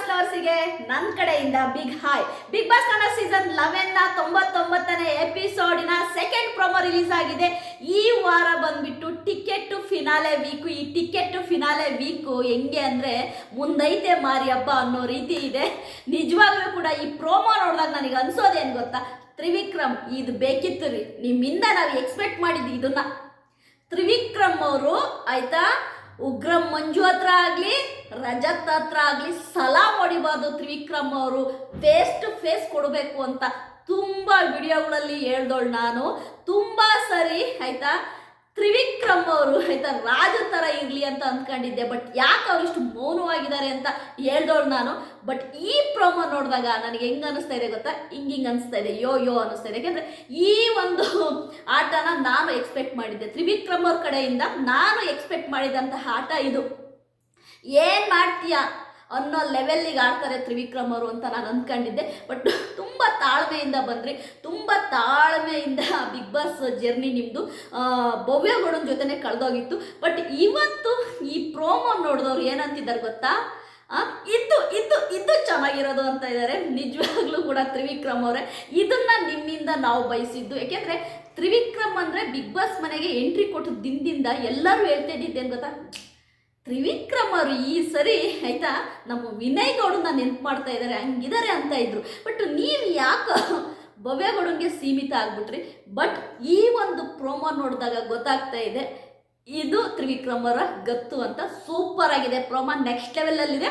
Boss ಲವರ್ಸಿಗೆ ನನ್ನ ಕಡೆಯಿಂದ big hi Bigg Boss Kannada season ಲೆವೆನ್ನ ತೊಂಬತ್ತೊಂಬತ್ತನೇ ಎಪಿಸೋಡಿನ ಸೆಕೆಂಡ್ ಪ್ರೊಮೋ ರಿಲೀಸ್ ಆಗಿದೆ. ಈ ವಾರ ಬಂದ್ಬಿಟ್ಟು ಟಿಕೆಟ್ ಫಿನಾಲೆ ವೀಕು ಈ ಟಿಕೆಟ್ ಫಿನಾಲೆ ವೀಕು ಹೆಂಗೆ ಅಂದ್ರೆ ಮುಂದೈತೆ ಮಾರಿಯಪ್ಪ ಅನ್ನೋ ರೀತಿ ಇದೆ. ನಿಜವಾಗ್ಲೂ ಕೂಡ ಈ ಪ್ರೋಮೋ ನೋಡಿದಾಗ ನನಗೆ ಅನ್ಸೋದೇನು ಗೊತ್ತಾ? ತ್ರಿವಿಕ್ರಮ್, ಇದು ಬೇಕಿತ್ತು ರೀ. ನಿಮ್ಮಿಂದ ನಾವು ಎಕ್ಸ್ಪೆಕ್ಟ್ ಮಾಡಿದ್ವಿ ಇದನ್ನ. ತ್ರಿವಿಕ್ರಮ್ ಅವರು, ಆಯ್ತಾ? ಉಗ್ರಂ ಮಂಜು ಹತ್ರ ಆಗಲಿ, ರಜತ್ ಹತ್ರ ಆಗಲಿ ಸಲಾಮ್ ಹೊಡಿಬಾರ್ದು ತ್ರಿವಿಕ್ರಮ್ ಅವರು. ಫೇಸ್ ಟು ಫೇಸ್ ಕೊಡಬೇಕು ಅಂತ ತುಂಬ ವಿಡಿಯೋಗಳಲ್ಲಿ ಹೇಳ್ದೋಳು ನಾನು. ತುಂಬ ಸರಿ, ಆಯ್ತಾ? ತ್ರಿವಿಕ್ರಮ್ ಅವರು ಆಯ್ತಾ ರಾಜ ಥರ ಇರಲಿ ಅಂತ ಅಂದ್ಕೊಂಡಿದ್ದೆ. ಬಟ್ ಯಾಕೆ ಅವರಿಷ್ಟು ಮೌನವಾಗಿದ್ದಾರೆ ಅಂತ ಹೇಳ್ದವಳು ನಾನು. ಬಟ್ ಈ ಪ್ರೋಮೋ ನೋಡಿದಾಗ ನನಗೆ ಹೆಂಗೆ ಅನಿಸ್ತಾ ಇದೆ ಗೊತ್ತಾ? ಹಿಂಗೆ ಹಿಂಗೆ ಅನಿಸ್ತಾ ಇದೆ. ಯೋ ಯೋ ಅನಿಸ್ತಾ ಇದೆ. ಯಾಕೆಂದರೆ ಈ ಒಂದು ಆಟನ ನಾನು ಎಕ್ಸ್ಪೆಕ್ಟ್ ಮಾಡಿದ್ದೆ. ತ್ರಿವಿಕ್ರಮ್ ಅವ್ರ ಕಡೆಯಿಂದ ನಾನು ಎಕ್ಸ್ಪೆಕ್ಟ್ ಮಾಡಿದಂತಹ ಆಟ ಇದು. ಏನು ಮಾಡ್ತೀಯಾ? ಅನ್ನೋ ಲೆವೆಲ್ಲಿಗೆ ಆಡ್ತಾರೆ ತ್ರಿವಿಕ್ರಮ್ ಅವರು ಅಂತ ನಾನು ಅಂದ್ಕೊಂಡಿದ್ದೆ. ಬಟ್ ತುಂಬ ತಾಳ್ಮೆಯಿಂದ ಬಂದ್ರಿ ತುಂಬ ತಾಳ್ಮೆಯಿಂದ ಬಿಗ್ ಬಾಸ್ ಜರ್ನಿ ನಿಮ್ಮದು ಭವ್ಯಗೌಡನ ಜೊತೆನೆ ಕಳೆದೋಗಿತ್ತು. ಬಟ್ ಇವತ್ತು ಈ ಪ್ರೋಮೋ ನೋಡಿದವ್ರು ಏನಂತಿದ್ದಾರೆ ಗೊತ್ತಾ? ಆ, ಇದು ಇದು ಚೆನ್ನಾಗಿರೋದು ಅಂತ ಇದ್ದಾರೆ ನಿಜವಾಗ್ಲೂ ಕೂಡ ತ್ರಿವಿಕ್ರಮ್ ಅವರೇ. ಇದನ್ನ ನಿಮ್ಮಿಂದ ನಾವು ಬಯಸಿದ್ದು. ಯಾಕೆಂದ್ರೆ ತ್ರಿವಿಕ್ರಮ್ ಅಂದ್ರೆ ಬಿಗ್ ಬಾಸ್ ಮನೆಗೆ ಎಂಟ್ರಿ ಕೊಟ್ಟು ದಿನದಿಂದ ಎಲ್ಲರೂ ಹೇಳ್ತಾ ಇದ್ದಿದ್ದೇನು ಗೊತ್ತಾ? ತ್ರಿವಿಕ್ರಮ್ ಅವರು ಈ ಸರಿ ಆಯ್ತಾ, ನಮ್ಮ ವಿನಯ್ ಗೌಡನ್ನ ನೆನ್ಪು ಮಾಡ್ತಾ ಇದ್ದಾರೆ ಹಂಗಿದ್ದಾರೆ ಅಂತ ಇದ್ರು. ಬಟ್ ನೀವು ಯಾಕೆ ಭವ್ಯಗೌಡನ್ಗೆ ಸೀಮಿತ ಆಗ್ಬಿಟ್ರಿ? ಬಟ್ ಈ ಒಂದು ಪ್ರೋಮೋ ನೋಡಿದಾಗ ಗೊತ್ತಾಗ್ತಾ ಇದೆ ಇದು ತ್ರಿವಿಕ್ರಮರ ಗತ್ತು ಅಂತ ಸೂಪರ್ ಆಗಿದೆ. ಪ್ರೋಮಾ ನೆಕ್ಸ್ಟ್ ಲೆವೆಲಲ್ಲಿದೆ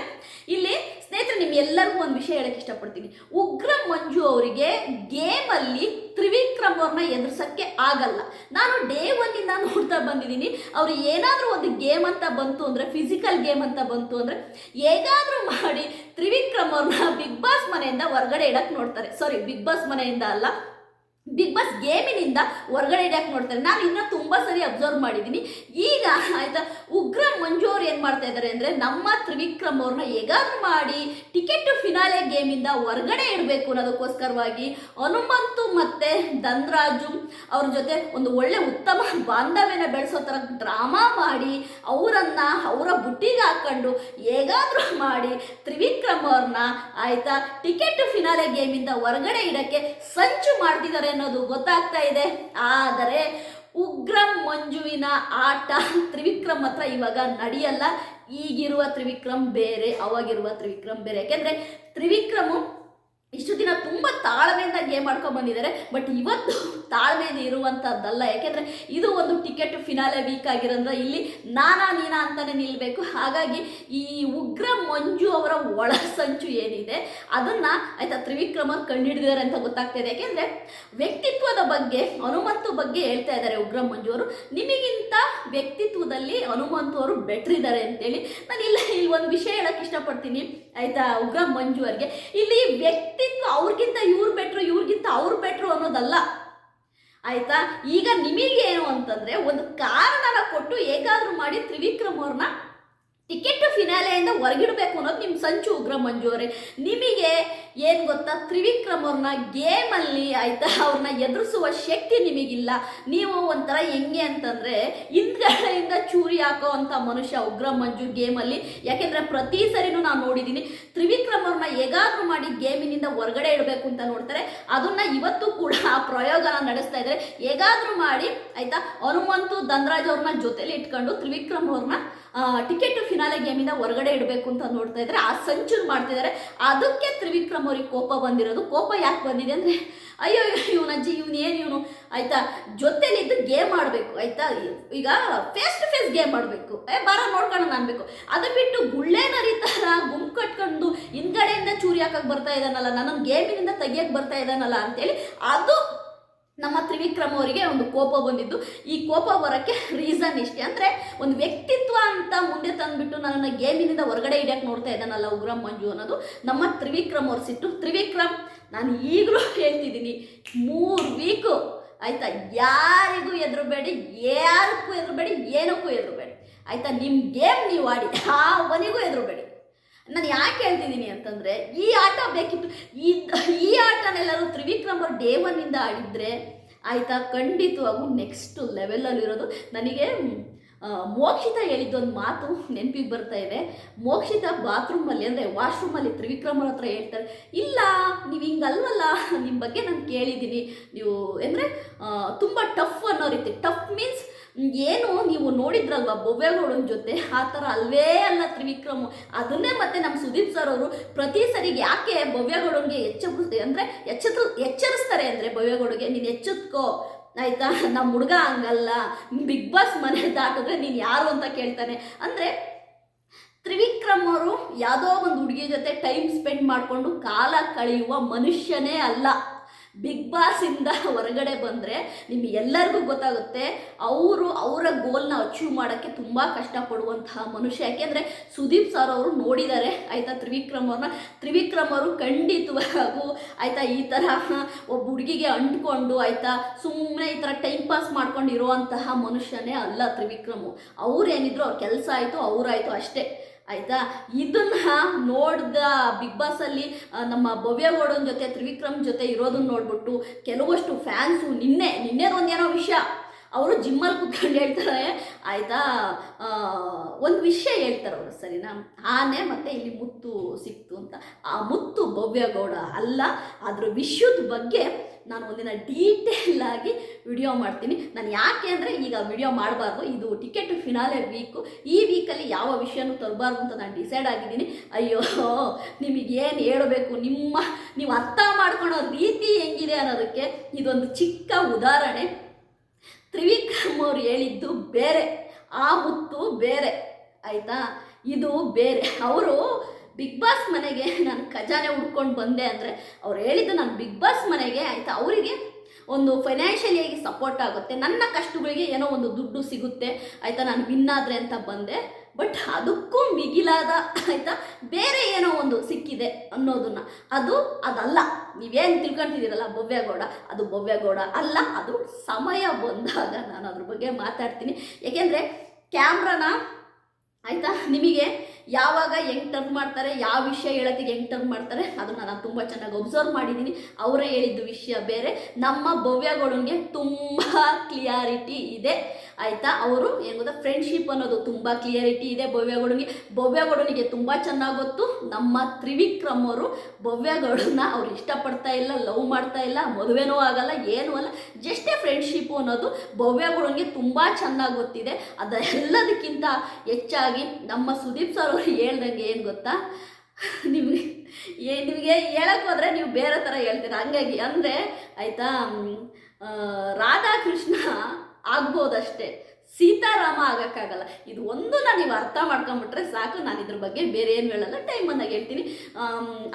ಇಲ್ಲಿ ಸ್ನೇಹಿತರೆ, ನಿಮ್ ಎಲ್ಲರಿಗೂ ಒಂದು ವಿಷಯ ಹೇಳಕ್ಕೆ ಇಷ್ಟಪಡ್ತೀನಿ. ಉಗ್ರ ಮಂಜು ಅವರಿಗೆ ಗೇಮಲ್ಲಿ ತ್ರಿವಿಕ್ರಮ್ ಅವ್ರನ್ನ ಎದುರಿಸಕ್ಕೆ ಆಗಲ್ಲ. ನಾನು ಡೇ ಒನ್ನಿಂದ ನೋಡ್ತಾ ಬಂದಿದ್ದೀನಿ. ಅವ್ರು ಏನಾದರೂ ಒಂದು ಗೇಮ್ ಅಂತ ಬಂತು ಅಂದರೆ ಫಿಸಿಕಲ್ ಗೇಮ್ ಅಂತ ಬಂತು ಅಂದರೆ, ಹೇಗಾದರೂ ಮಾಡಿ ತ್ರಿವಿಕ್ರಮ್ ಬಿಗ್ ಬಾಸ್ ಮನೆಯಿಂದ ಹೊರಗಡೆ ಇಡಕ್ಕೆ ನೋಡ್ತಾರೆ. ಸಾರಿ ಬಿಗ್ ಬಾಸ್ ಮನೆಯಿಂದ ಅಲ್ಲ. ಬಿಗ್ ಬಾಸ್ ಗೇಮಿನಿಂದ ಹೊರಗಡೆ ಇಡಕ್ಕೆ ನೋಡ್ತಾರೆ ನಾನು ಇನ್ನೂ ತುಂಬ ಸರಿ ಅಬ್ಸರ್ವ್ ಮಾಡಿದ್ದೀನಿ ಈಗ ಆಯಿತಾ, ಉಗ್ರ ಮಂಜು ಅವ್ರು ಏನು ಮಾಡ್ತಾ ಇದ್ದಾರೆ ಅಂದರೆ ನಮ್ಮ ತ್ರಿವಿಕ್ರಮ್ ಅವ್ರನ್ನ ಎಗರ್ ಮಾಡಿ ಟಿಕೆಟ್ ಫಿನಾಲೆ ಗೇಮಿಂದ ಹೊರಗಡೆ ಇಡಬೇಕು ಅನ್ನೋದಕ್ಕೋಸ್ಕರವಾಗಿ ಹನುಮಂತು ಮತ್ತು ಧನ್ರಾಜು ಅವ್ರ ಜೊತೆ ಒಂದು ಒಳ್ಳೆ ಉತ್ತಮ ಬಾಂಧವ್ಯನ ಬೆಳೆಸೋ ಥರ ಡ್ರಾಮಾ ಮಾಡಿ ಅವರನ್ನು, ಅವರ ಬುಟ್ಟಿಗೆ ಹಾಕ್ಕೊಂಡು ಹೇಗಾದರೂ ಮಾಡಿ ತ್ರಿವಿಕ್ರಮ್ ಅವ್ರನ್ನ ಆಯಿತಾ ಟಿಕೆಟ್ ಫಿನಾಲೆ ಗೇಮಿಂದ ಹೊರಗಡೆ ಇಡಕ್ಕೆ ಸಂಚು ಮಾಡ್ತಿದ್ದಾರೆ ಅನ್ನೋದು ಗೊತ್ತಾಗ್ತಾ ಇದೆ. ಆದರೆ ಉಗ್ರಂ ಮಂಜುವಿನ ಆಟ ತ್ರಿವಿಕ್ರಮ್ ಹತ್ರ ಇವಾಗ ನಡೆಯಲ್ಲ. ಈಗಿರುವ ತ್ರಿವಿಕ್ರಮ್ ಬೇರೆ, ಅವಾಗಿರುವ ತ್ರಿವಿಕ್ರಮ್ ಬೇರೆ. ಯಾಕೆಂದ್ರೆ ತ್ರಿವಿಕ್ರಮು ಇಷ್ಟು ದಿನ ತುಂಬ ತಾಳ್ಮೆಯಿಂದ ಗೇಮ್ ಆಡ್ಕೊಂಡು ಬಂದಿದ್ದಾರೆ. ಬಟ್ ಇವತ್ತು ತಾಳ್ಮೆಯಿಂದ ಇರುವಂಥದ್ದಲ್ಲ ಯಾಕೆಂದರೆ ಇದು ಒಂದು ಟಿಕೆಟ್ ಫಿನಾಲೆ ವೀಕ್ ಆಗಿರೋದ್ರೆ ಇಲ್ಲಿ ನಾನಾ ನೀನಾ ಅಂತಲೇ ನಿಲ್ಲಬೇಕು ಹಾಗಾಗಿ ಈ ಉಗ್ರ ಮಂಜು ಅವರ ಒಳ ಸಂಚು ಏನಿದೆ, ಅದನ್ನು ಆಯಿತಾ ತ್ರಿವಿಕ್ರಮ ಕಂಡುಹಿಡಿದಿದ್ದಾರೆ ಅಂತ ಗೊತ್ತಾಗ್ತಾ ಇದೆ ಯಾಕೆಂದರೆ ವ್ಯಕ್ತಿತ್ವದ ಬಗ್ಗೆ, ಹನುಮಂತು ಬಗ್ಗೆ ಹೇಳ್ತಾ ಇದ್ದಾರೆ ಉಗ್ರ ಮಂಜು ಅವರು. ನಿಮಗಿಂತ ವ್ಯಕ್ತಿತ್ವದಲ್ಲಿ ಹನುಮಂತು ಅವರು ಬೆಟ್ರ್ ಇದ್ದಾರೆ ಅಂತೇಳಿ ನಾನು ಇಲ್ಲ ಇಲ್ಲಿ ಒಂದು ವಿಷಯ ಹೇಳಕ್ಕೆ ಇಷ್ಟಪಡ್ತೀನಿ. ಆಯಿತಾ ಉಗ್ರ ಮಂಜು ಅವರಿಗೆ. ಇಲ್ಲಿ ವ್ಯಕ್ತಿತ್ವ ಅವ್ರಿಗಿಂತ ಇವ್ರು ಬೆಟ್ರು ಇವ್ರಿಗಿಂತ ಅವ್ರು ಬೆಟ್ರು ಅನ್ನೋದಲ್ಲ. ಆಯ್ತಾ? ಈಗ ನಿಮಗೆ ಏನು ಅಂತಂದ್ರೆ ಒಂದು ಕಾರಣನ ಕೊಟ್ಟು ಹೇಗಾದ್ರೂ ಮಾಡಿ ತ್ರಿವಿಕ್ರಮ್ ಅವ್ರನ್ನ ಟಿಕೆಟ್ ಫಿನಾಲೆಯಿಂದ ಹೊರಗಿಡಬೇಕು ಅನ್ನೋದು ನಿಮ್ಮ ಸಂಚು ಉಗ್ರ ಮಂಜು ಅವರೇ. ನಿಮಗೆ ಏನು ಗೊತ್ತಾ? ತ್ರಿವಿಕ್ರಮ್ ಅವ್ರನ್ನ ಗೇಮಲ್ಲಿ ಆಯಿತಾ? ಅವ್ರನ್ನ ಎದುರಿಸುವ ಶಕ್ತಿ ನಿಮಗಿಲ್ಲ. ನೀವು ಒಂಥರ ಹೆಂಗೆ ಅಂತಂದರೆ ಹಿಂದ್ಗಡೆಯಿಂದ ಚೂರಿ ಹಾಕೋ ಅಂಥ ಮನುಷ್ಯ ಉಗ್ರ ಮಂಜು ಗೇಮಲ್ಲಿ. ಯಾಕೆಂದರೆ ಪ್ರತಿ ಸರಿನೂ ನಾನು ನೋಡಿದ್ದೀನಿ ತ್ರಿವಿಕ್ರಮ್ ಅವ್ರನ್ನ ಹೇಗಾದರೂ ಮಾಡಿ ಗೇಮಿನಿಂದ ಹೊರಗಡೆ ಇಡಬೇಕು ಅಂತ ನೋಡ್ತಾರೆ. ಅದನ್ನು ಇವತ್ತು ಕೂಡ ಆ ಪ್ರಯೋಗನ ನಡೆಸ್ತಾ ಇದ್ದಾರೆ ಹೇಗಾದರೂ ಮಾಡಿ, ಆಯಿತಾ? ಹನುಮಂತು ಧನ್ರಾಜ್ ಅವ್ರನ್ನ ಜೊತೆಲಿ ಇಟ್ಕೊಂಡು ತ್ರಿವಿಕ್ರಮ್ ಅವ್ರನ್ನ ಟಿಕೆಟ್ ಫಿನಾಲೆ ಗೇಮಿಂದ ಹೊರಗಡೆ ಇಡಬೇಕು ಅಂತ ನೋಡ್ತಾ ಇದ್ದಾರೆ. ಆ ಸಂಚು ಮಾಡ್ತಿದ್ದಾರೆ ಅದಕ್ಕೆ ತ್ರಿವಿಕ್ರಮ್ ಅವ್ರಿಗೆ ಕೋಪ ಬಂದಿರೋದು. ಕೋಪ ಯಾಕೆ ಬಂದಿದೆ ಅಂದರೆ, ಅಯ್ಯೋ ಇವನ ಅಜ್ಜಿ, ಇವನು ಏನು ಇವನು? ಆಯ್ತಾ? ಜೊತೆಲಿದ್ದು ಗೇಮ್ ಆಡಬೇಕು, ಆಯ್ತಾ? ಈಗ ಫೇಸ್ ಟು ಫೇಸ್ ಗೇಮ್ ಆಡಬೇಕು. ಏ, ಬಾರ ನೋಡ್ಕೊಂಡು ಅನ್ಬೇಕು. ಅದು ಬಿಟ್ಟು ಗುಳ್ಳೆ ನರಿತಾರ ಗುಂಪು ಕಟ್ಕೊಂಡು ಹಿಂದ್ಗಡೆಯಿಂದ ಚೂರಿ ಹಾಕಕ್ಕೆ ಬರ್ತಾ ಇದ್ದಾನಲ್ಲ ನನ್ನ ಗೇಮಿನಿಂದ ತೆಗಿಯಕ್ಕೆ ಬರ್ತಾ ಇದ್ದಾನಲ್ಲ ಅಂತೇಳಿ, ಅದು ನಮ್ಮ ತ್ರಿವಿಕ್ರಮ್ ಅವರಿಗೆ ಒಂದು ಕೋಪ ಬಂದಿದ್ದು. ಈ ಕೋಪ ಬರೋಕ್ಕೆ ರೀಸನ್ ಇಷ್ಟೇ. ಅಂದರೆ ಒಂದು ವ್ಯಕ್ತಿತ್ವ ಅಂತ ಮುಂದೆ ತಂದುಬಿಟ್ಟು ನನ್ನನ್ನು ಗೇಮಿನಿಂದ ಹೊರಗಡೆ ಇಡಕ್ಕೆ ನೋಡ್ತಾ ಇದ್ದಾನಲ್ಲ ಉಗ್ರಂ ಮಂಜು ಅನ್ನೋದು. ನಮ್ಮ ತ್ರಿವಿಕ್ರಮ್ ಅವ್ರ ಸಿಟ್ಟು. ತ್ರಿವಿಕ್ರಮ್, ನಾನು ಈಗಲೂ ಹೇಳ್ತಿದ್ದೀನಿ. ಮೂರು ವೀಕು ಆಯಿತಾ? ಯಾರಿಗೂ ಎದುರುಬೇಡಿ, ಯಾರಕ್ಕೂ ಎದುರುಬೇಡಿ, ಏನಕ್ಕೂ ಎದುರುಬೇಡಿ. ಆಯಿತಾ? ನಿಮ್ಮ ಗೇಮ್ ನೀವು ಆಡಿ. ಯಾವನಿಗೂ ಎದುರುಬೇಡಿ. ನಾನು ಯಾಕೆ ಹೇಳ್ತಿದ್ದೀನಿ ಅಂತಂದರೆ, ಈ ಆಟ ಬೇಕಿತ್ತು, ಈ ಈ ಆಟನೆಲ್ಲರೂ ತ್ರಿವಿಕ್ರಮ್ ಡೇ ಒನ್ನಿಂದ ಆಡಿದರೆ ಆಯಿತಾ? ಖಂಡಿತವಾಗೂ ನೆಕ್ಸ್ಟ್ ಲೆವೆಲಲ್ಲಿರೋದು ನನಗೆ ಮೋಕ್ಷಿತ ಹೇಳಿದ್ದೊಂದು ಮಾತು ನೆನಪಿಗೆ ಬರ್ತಾ ಇದೆ. ಮೋಕ್ಷಿತ ಬಾತ್ರೂಮಲ್ಲಿ ಅಂದರೆ ವಾಶ್ರೂಮಲ್ಲಿ ತ್ರಿವಿಕ್ರಮ್ ಅವ್ರ ಹತ್ರ ಹೇಳ್ತಾರೆ, ಇಲ್ಲ, ನೀವು ಹಿಂಗಲ್ವಲ್ಲ ನಿಮ್ಮ ಬಗ್ಗೆ ನಾನು ಕೇಳಿದ್ದೀನಿ. ನೀವು, ಅಂದರೆ ತುಂಬ ಟಫ್ ಅನ್ನೋ ರೀತಿ ಟಫ್ ಮೀನ್ಸ್ ಏನು ನೀವು ನೋಡಿದ್ರಲ್ವ ಬೊವ್ಯಗೌಡನ ಜೊತೆ? ಆ ಥರ ಅಲ್ವೇ ಅಲ್ಲ ತ್ರಿವಿಕ್ರಮ್. ಅದನ್ನೇ ಮತ್ತೆ ನಮ್ಮ ಸುದೀಪ್ ಸರ್ ಅವರು ಪ್ರತಿ ಸರಿ ಯಾಕೆ ಭವ್ಯಗೌಡನ್ಗೆ ಎಚ್ಚ ಅಂದರೆ ಎಚ್ಚೆತ್ತು ಎಚ್ಚರಿಸ್ತಾರೆ ಅಂದರೆ ಭವ್ಯಗೌಡಗೆ ನೀನು ಎಚ್ಚೆತ್ಕೋ. ಆಯಿತಾ? ನಮ್ಮ ಹುಡುಗ ಹಂಗಲ್ಲ. ಬಿಗ್ ಬಾಸ್ ಮನೆ ದಾಟಿದ್ರೆ ನೀನು ಯಾರು ಅಂತ ಕೇಳ್ತಾನೆ. ಅಂದರೆ ತ್ರಿವಿಕ್ರಮ್ ಅವರು ಯಾವುದೋ ಒಂದು ಹುಡುಗಿ ಜೊತೆ ಟೈಮ್ ಸ್ಪೆಂಡ್ ಮಾಡಿಕೊಂಡು ಕಾಲ ಕಳೆಯುವ ಮನುಷ್ಯನೇ ಅಲ್ಲ. ಬಿಗ್ ಬಾಸಿಂದ ಹೊರಗಡೆ ಬಂದರೆ ನಿಮಗೆ ಎಲ್ಲರಿಗೂ ಗೊತ್ತಾಗುತ್ತೆ, ಅವರು ಅವರ ಗೋಲ್ನ ಅಚೀವ್ ಮಾಡೋಕ್ಕೆ ತುಂಬ ಕಷ್ಟಪಡುವಂತಹ ಮನುಷ್ಯ. ಯಾಕೆಂದರೆ ಸುದೀಪ್ ಸರ್ ಅವರು ನೋಡಿದ್ದಾರೆ ಆಯಿತಾ ತ್ರಿವಿಕ್ರಮ್ ಅವ್ರನ್ನ ತ್ರಿವಿಕ್ರಮ್ ಅವರು ಖಂಡಿತವಾಗೂ, ಆಯಿತಾ ಈ ಥರ ಒಬ್ಬ ಹುಡುಗಿಗೆ ಅಂಟ್ಕೊಂಡು, ಆಯಿತಾ ಸುಮ್ಮನೆ ಈ ಥರ ಟೈಮ್ ಪಾಸ್ ಮಾಡ್ಕೊಂಡು ಇರುವಂತಹ ಮನುಷ್ಯನೇ ಅಲ್ಲ ತ್ರಿವಿಕ್ರಮು. ಅವ್ರೇನಿದ್ರು ಅವ್ರ ಕೆಲಸ ಆಯಿತು ಅವರಾಯಿತು ಅಷ್ಟೇ. ಆಯಿತಾ? ಇದನ್ನ ನೋಡಿದ ಬಿಗ್ ಬಾಸಲ್ಲಿ ಅಲ್ಲಿ ನಮ್ಮ ಭವ್ಯಗೌಡನ ಜೊತೆ, ತ್ರಿವಿಕ್ರಮ್ ಜೊತೆ ಇರೋದನ್ನ ನೋಡ್ಬಿಟ್ಟು, ಕೆಲವಷ್ಟು ಫ್ಯಾನ್ಸು ನಿನ್ನೆ ನಿನ್ನೆದೊಂದೇನೋ ವಿಷಯ. ಅವರು ಜಿಮ್ಮಲ್ಲಿ ಕುತ್ಕೊಂಡು ಹೇಳ್ತಾರೆ. ಆಯಿತಾ? ಒಂದು ವಿಷಯ ಹೇಳ್ತಾರೆ ಅವರು, ಸರಿನಾ? ಆನೆ ಮತ್ತು ಇಲ್ಲಿ ಮುತ್ತು ಸಿಕ್ತು ಅಂತ. ಆ ಮುತ್ತು ಭವ್ಯಗೌಡ ಅಲ್ಲ ಅದರ ವಿಷಯದ ಬಗ್ಗೆ ನಾನು ಒಂದಿನ ಡೀಟೇಲ್ ಆಗಿ ವಿಡಿಯೋ ಮಾಡ್ತೀನಿ. ನಾನು ಯಾಕೆ ಅಂದರೆ ಈಗ ವಿಡಿಯೋ ಮಾಡಬಾರ್ದು, ಇದು ಟಿಕೆಟ್ ಫಿನಾಲೆ ವೀಕು ಈ ವೀಕಲ್ಲಿ ಯಾವ ವಿಷಯನೂ ತರಬಾರ್ದು ಅಂತ ನಾನು ಡಿಸೈಡ್ ಆಗಿದ್ದೀನಿ. ಅಯ್ಯೋ, ನಿಮಗೇನು ಹೇಳಬೇಕು? ನಿಮ್ಮ, ನೀವು ಅರ್ಥ ಮಾಡ್ಕೊಳೋ ರೀತಿ ಹೆಂಗಿದೆ ಅನ್ನೋದಕ್ಕೆ ಇದೊಂದು ಚಿಕ್ಕ ಉದಾಹರಣೆ. ತ್ರಿವಿಕ್ರಮ್ ಅವ್ರು ಹೇಳಿದ್ದು ಬೇರೆ, ಆ ಮುತ್ತು ಬೇರೆ, ಆಯಿತಾ? ಇದು ಬೇರೆ. ಅವರು ಬಿಗ್ ಬಾಸ್ ಮನೆಗೆ ನಾನು ಖಜಾನೆ ಹುಡ್ಕೊಂಡು ಬಂದೆ ಅಂದರೆ ಅವ್ರು ಹೇಳಿದ್ದು ನಾನು ಬಿಗ್ ಬಾಸ್ ಮನೆಗೆ, ಆಯಿತಾ? ಅವರಿಗೆ ಒಂದು ಫೈನಾನ್ಷಿಯಲಿಯಾಗಿ ಸಪೋರ್ಟ್ ಆಗುತ್ತೆ. ನನ್ನ ಕಷ್ಟಗಳಿಗೆ ಏನೋ ಒಂದು ದುಡ್ಡು ಸಿಗುತ್ತೆ. ಆಯಿತಾ, ನಾನು ವಿನ್ ಅಂತ ಬಂದೆ. ಬಟ್ ಅದಕ್ಕೂ ಮಿಗಿಲಾದ, ಆಯಿತಾ, ಬೇರೆ ಏನೋ ಒಂದು ಸಿಕ್ಕಿದೆ ಅನ್ನೋದನ್ನ. ಅದು ಅದಲ್ಲ. ನೀವೇನು ತಿಳ್ಕೊಂತಿದ್ದೀರಲ್ಲ ಭವ್ಯಗೌಡ ಅದು ಭವ್ಯಗೌಡ ಅಲ್ಲ, ಅದು ಸಮಯ ಬಂದಾಗ ನಾನು ಅದ್ರ ಬಗ್ಗೆ ಮಾತಾಡ್ತೀನಿ. ಯಾಕೆಂದ್ರೆ ಕ್ಯಾಮ್ರಾನ ಆಯಿತಾ, ನಿಮಗೆ ಯಾವಾಗ ಹೆಂಗ್ ಟರ್ನ್ ಮಾಡ್ತಾರೆ, ಯಾವ ವಿಷಯ ಹೇಳೋದಿಗೆ ಹೆಂಗ್ ಟರ್ನ್ ಮಾಡ್ತಾರೆ, ಅದನ್ನು ನಾನು ತುಂಬ ಚೆನ್ನಾಗಿ ಒಬ್ಸರ್ವ್ ಮಾಡಿದ್ದೀನಿ ಅವರೇ ಹೇಳಿದ್ದು ವಿಷಯ ಬೇರೆ. ನಮ್ಮ ಭವ್ಯಗಳಿಗೆ ತುಂಬ ಕ್ಲಿಯಾರಿಟಿ ಇದೆ. ಆಯಿತಾ? ಅವರು ಏನು ಗೊತ್ತಾ ಫ್ರೆಂಡ್ಶಿಪ್ ಅನ್ನೋದು ತುಂಬ ಕ್ಲಿಯರಿಟಿ ಇದೆ. ಭವ್ಯಗೌಡನಿಗೆ ಭವ್ಯಗೌಡನಿಗೆ ತುಂಬ ಚೆನ್ನಾಗಿ ಗೊತ್ತು. ನಮ್ಮ ತ್ರಿವಿಕ್ರಮ್ ಅವರು ಭವ್ಯಗೌಡನ ಅವ್ರು ಇಷ್ಟಪಡ್ತಾ ಇಲ್ಲ ಲವ್ ಮಾಡ್ತಾ ಇಲ್ಲ, ಮದುವೆನೂ ಆಗಲ್ಲ, ಏನೂ ಅಲ್ಲ. ಜಸ್ಟೇ ಫ್ರೆಂಡ್ಶಿಪ್ಪು ಅನ್ನೋದು ಭವ್ಯಗೌಡನಿಗೆ ತುಂಬ ಚೆನ್ನಾಗಿ ಗೊತ್ತಿದೆ. ಅದೆಲ್ಲದಕ್ಕಿಂತ ಹೆಚ್ಚಾಗಿ ನಮ್ಮ ಸುದೀಪ್ ಸರ್ ಅವರು ಹೇಳ್ದಂಗೆ ಏನು ಗೊತ್ತಾ? ನಿಮಗೆ ಏ ನಿಮಗೆ ಹೇಳಕ್ಕೆ ಹೋದರೆ ನೀವು ಬೇರೆ ಥರ ಹೇಳ್ತೀರ. ಹಂಗಾಗಿ ಅಂದರೆ, ಆಯಿತಾ ರಾಧಾಕೃಷ್ಣ ಆಗ್ಬೋದಷ್ಟೇ. ಸೀತಾರಾಮ ಆಗೋಕ್ಕಾಗಲ್ಲ. ಇದು ಒಂದನ್ನ ನೀವು ಅರ್ಥ ಮಾಡ್ಕೊಂಬಿಟ್ರೆ ಸಾಕು. ನಾನು ಇದ್ರ ಬಗ್ಗೆ ಬೇರೆ ಏನು ಹೇಳಲ್ಲ. ಟೈಮ್ ಬಂದಾಗ ಹೇಳ್ತೀನಿ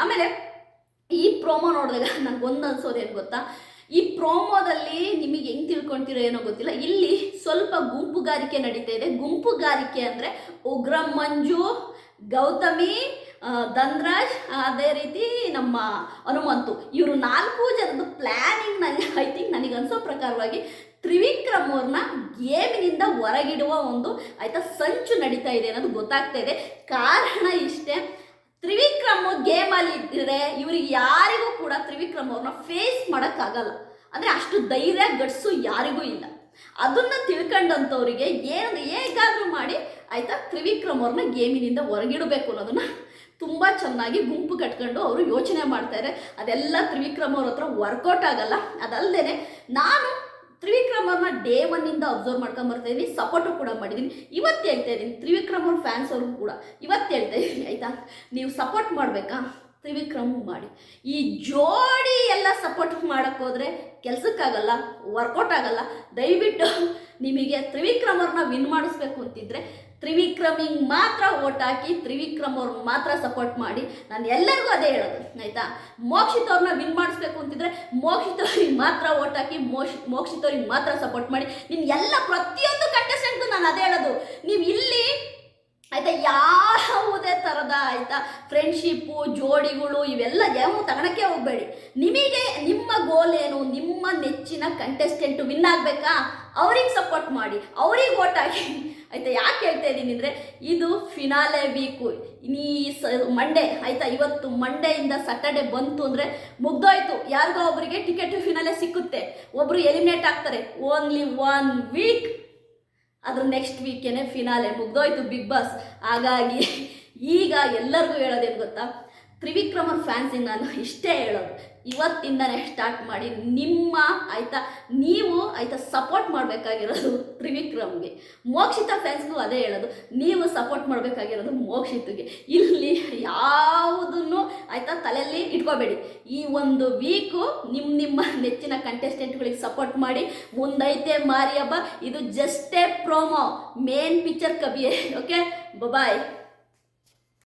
ಆಮೇಲೆ ಈ ಪ್ರೋಮೋ ನೋಡಿದಾಗ ನನಗೊಂದು ಅನ್ಸೋದು ಏನು ಗೊತ್ತಾ? ಈ ಪ್ರೋಮೋದಲ್ಲಿ ನಿಮಗೆ ಹೆಂಗೆ ತಿಳ್ಕೊಳ್ತೀರೋ ಏನೋ ಗೊತ್ತಿಲ್ಲ. ಇಲ್ಲಿ ಸ್ವಲ್ಪ ಗುಂಪುಗಾರಿಕೆ ನಡೀತಾ ಇದೆ. ಗುಂಪುಗಾರಿಕೆ ಅಂದರೆ ಉಗ್ರ ಮಂಜು, ಗೌತಮಿ ಧನ್ರಾಜ್, ಅದೇ ರೀತಿ ನಮ್ಮ ಹನುಮಂತು. ಇವರು ನಾಲ್ಕು ಜನದ ಪ್ಲ್ಯಾನಿಂಗ್ ನನಗೆ ಐ ಥಿಂಕ್ ನನಗೆ ಅನ್ಸೋ ಪ್ರಕಾರವಾಗಿ ತ್ರಿವಿಕ್ರಮ್ ಅವ್ರನ್ನ ಗೇಮಿನಿಂದ ಹೊರಗಿಡುವ ಒಂದು ಆಯ್ತಾ ಸಂಚು ನಡೀತಾ ಇದೆ ಅನ್ನೋದು ಗೊತ್ತಾಗ್ತಾ ಇದೆ. ಕಾರಣ ಇಷ್ಟೇ, ತ್ರಿವಿಕ್ರಮ್ ಗೇಮಲ್ಲಿ ಇದ್ದರೆ ಇವ್ರಿಗೆ ಯಾರಿಗೂ ಕೂಡ ತ್ರಿವಿಕ್ರಮ್ ಅವ್ರನ್ನ ಫೇಸ್ ಮಾಡೋಕ್ಕಾಗಲ್ಲ. ಅಂದರೆ ಅಷ್ಟು ಧೈರ್ಯ, ಗಟ್ಸು ಯಾರಿಗೂ ಇಲ್ಲ. ಅದನ್ನು ತಿಳ್ಕೊಂಡಂಥವ್ರಿಗೆ ಏನು ಹೇಗಾದರೂ ಮಾಡಿ ಆಯಿತಾ ತ್ರಿವಿಕ್ರಮ್ ಅವ್ರನ್ನ ಗೇಮಿನಿಂದ ಹೊರಗಿಡಬೇಕು ಅನ್ನೋದನ್ನ ತುಂಬ ಚೆನ್ನಾಗಿ ಗುಂಪು ಕಟ್ಕೊಂಡು ಅವರು ಯೋಚನೆ ಮಾಡ್ತಾರೆ ಅದೆಲ್ಲ ತ್ರಿವಿಕ್ರಮ್ ಅವ್ರ ಹತ್ರ ವರ್ಕೌಟ್ ಆಗಲ್ಲ. ಅದಲ್ಲದೆ ನಾನು ತ್ರಿವಿಕ್ರಮ್ ಅವ್ರನ್ನ ಡೇ ಒನ್ನಿಂದ ಅಬ್ಸರ್ವ್ ಮಾಡ್ಕೊಂಡ್ ಬರ್ತಾ ಇದ್ದೀನಿ ಸಪೋರ್ಟು ಕೂಡ ಮಾಡಿದ್ದೀನಿ ಇವತ್ತು ಹೇಳ್ತಾ ಇದ್ದೀನಿ ತ್ರಿವಿಕ್ರಮ್ ಅವ್ರ ಫ್ಯಾನ್ಸ್ ಅವ್ರಿಗೂ ಕೂಡ. ಇವತ್ತು ಹೇಳ್ತಾ ಇದ್ದೀನಿ ಆಯಿತಾ? ನೀವು ಸಪೋರ್ಟ್ ಮಾಡಬೇಕಾ? ತ್ರಿವಿಕ್ರಮ್ ಮಾಡಿ. ಈ ಜೋಡಿ ಎಲ್ಲ ಸಪೋರ್ಟ್ ಮಾಡೋಕ್ಕೋದ್ರೆ ಕೆಲಸಕ್ಕಾಗಲ್ಲ ವರ್ಕೌಟ್ ಆಗಲ್ಲ, ದಯವಿಟ್ಟು ನಿಮಗೆ ತ್ರಿವಿಕ್ರಮರನ್ನ ವಿನ್ ಮಾಡಿಸ್ಬೇಕು ಅಂತಿದ್ರೆ ತ್ರಿವಿಕ್ರಮಿಂಗ್ ಮಾತ್ರ ಓಟ್ ಹಾಕಿ ತ್ರಿವಿಕ್ರಮ್ ಅವ್ರನ್ನ ಮಾತ್ರ ಸಪೋರ್ಟ್ ಮಾಡಿ. ನಾನು ಎಲ್ಲರಿಗೂ ಅದೇ ಹೇಳೋದು, ಆಯಿತಾ? ಮೋಕ್ಷಿತವ್ರನ್ನ ವಿನ್ ಮಾಡಿಸ್ಬೇಕು ಅಂತಿದ್ರೆ ಮೋಕ್ಷಿತವ್ರಿಗೆ ಮಾತ್ರ ಓಟ್ ಹಾಕಿ, ಮೋಕ್ಷ, ಮೋಕ್ಷಿತ್ ಅವ್ರಿಗೆ ಮಾತ್ರ ಸಪೋರ್ಟ್ ಮಾಡಿ. ನಿಮ್ಮ ಎಲ್ಲ ಪ್ರತಿಯೊಂದು ಕಂಟೆಸ್ಟೆಂಟ್ಗೂ ನಾನು ಅದೇ ಹೇಳೋದು, ನೀವು ಇಲ್ಲಿ ಆಯ್ತಾ? ಯಾವುದೇ ಥರದ ಆಯ್ತಾ? ಫ್ರೆಂಡ್ಶಿಪ್ಪು ಜೋಡಿಗಳು, ಇವೆಲ್ಲ ಯಾವ ತಗೊಳಕ್ಕೆ ಹೋಗಬೇಡಿ. ನಿಮಗೆ ನಿಮ್ಮ ಗೋಲ್ ಏನು? ನಿಮ್ಮ ನೆಚ್ಚಿನ ಕಂಟೆಸ್ಟೆಂಟ್ ವಿನ್ ಆಗಬೇಕಾ? ಅವ್ರಿಗೆ ಸಪೋರ್ಟ್ ಮಾಡಿ. ಅವ್ರಿಗೆ ಓಟ್ ಹಾಕಿ. ಆಯ್ತಾ? ಯಾಕೆ ಹೇಳ್ತಾ ಇದ್ದೀನಿ ಅಂದರೆ, ಇದು ಫಿನಾಲೆ ವೀಕು ಈ ಸ ಮಂಡೇ ಆಯ್ತಾ? ಇವತ್ತು ಮಂಡೆಯಿಂದ ಸಟರ್ಡೆ ಬಂತು ಅಂದರೆ ಮುಗ್ದೋಯ್ತು. ಯಾರಿಗೋ ಒಬ್ಬರಿಗೆ ಟಿಕೆಟ್ ಫಿನಾಲೆ ಸಿಕ್ಕುತ್ತೆ. ಒಬ್ಬರು ಎಲಿಮಿನೇಟ್ ಆಗ್ತಾರೆ. ಓನ್ಲಿ ಒನ್ ವೀಕ್ ಅದ್ರ ನೆಕ್ಸ್ಟ್ ವೀಕೇನೆ ಫಿನಾಲೆ ಮುಗ್ದೋಯ್ತು ಬಿಗ್ ಬಾಸ್ ಹಾಗಾಗಿ ಈಗ ಎಲ್ಲರಿಗೂ ಹೇಳೋದೇನು ಗೊತ್ತಾ? ತ್ರಿವಿಕ್ರಮ ಫ್ಯಾನ್ಸಿಗೆ ನಾನು ಇಷ್ಟೇ ಹೇಳೋದು. ಇವತ್ತಿಂದನೇ ಸ್ಟಾರ್ಟ್ ಮಾಡಿ ನಿಮ್ಮ ಆಯಿತಾ, ನೀವು ಆಯಿತಾ ಸಪೋರ್ಟ್ ಮಾಡಬೇಕಾಗಿರೋದು ತ್ರಿವಿಕ್ರಮ್ಗೆ. ಮೋಕ್ಷಿತ ಫ್ಯಾನ್ಸ್ಗೂ ಅದೇ ಹೇಳೋದು, ನೀವು ಸಪೋರ್ಟ್ ಮಾಡಬೇಕಾಗಿರೋದು ಮೋಕ್ಷಿತಗೆ. ಇಲ್ಲಿ ಯಾವುದನ್ನು ಆಯಿತಾ ತಲೆಯಲ್ಲಿ ಇಟ್ಕೋಬೇಡಿ. ಈ ಒಂದು ವೀಕು ನಿಮ್ಮ ನಿಮ್ಮ ನೆಚ್ಚಿನ ಕಂಟೆಸ್ಟೆಂಟ್ಗಳಿಗೆ ಸಪೋರ್ಟ್ ಮಾಡಿ, ಮುಂದೈತೆ ಮಾರಿ ಹಬ್ಬ ಇದು ಜಸ್ಟೇ ಪ್ರೋಮೋ ಮೇನ್ ಪಿಕ್ಚರ್ ಕಬಿಯೇ ಓಕೆ ಬಾಯ್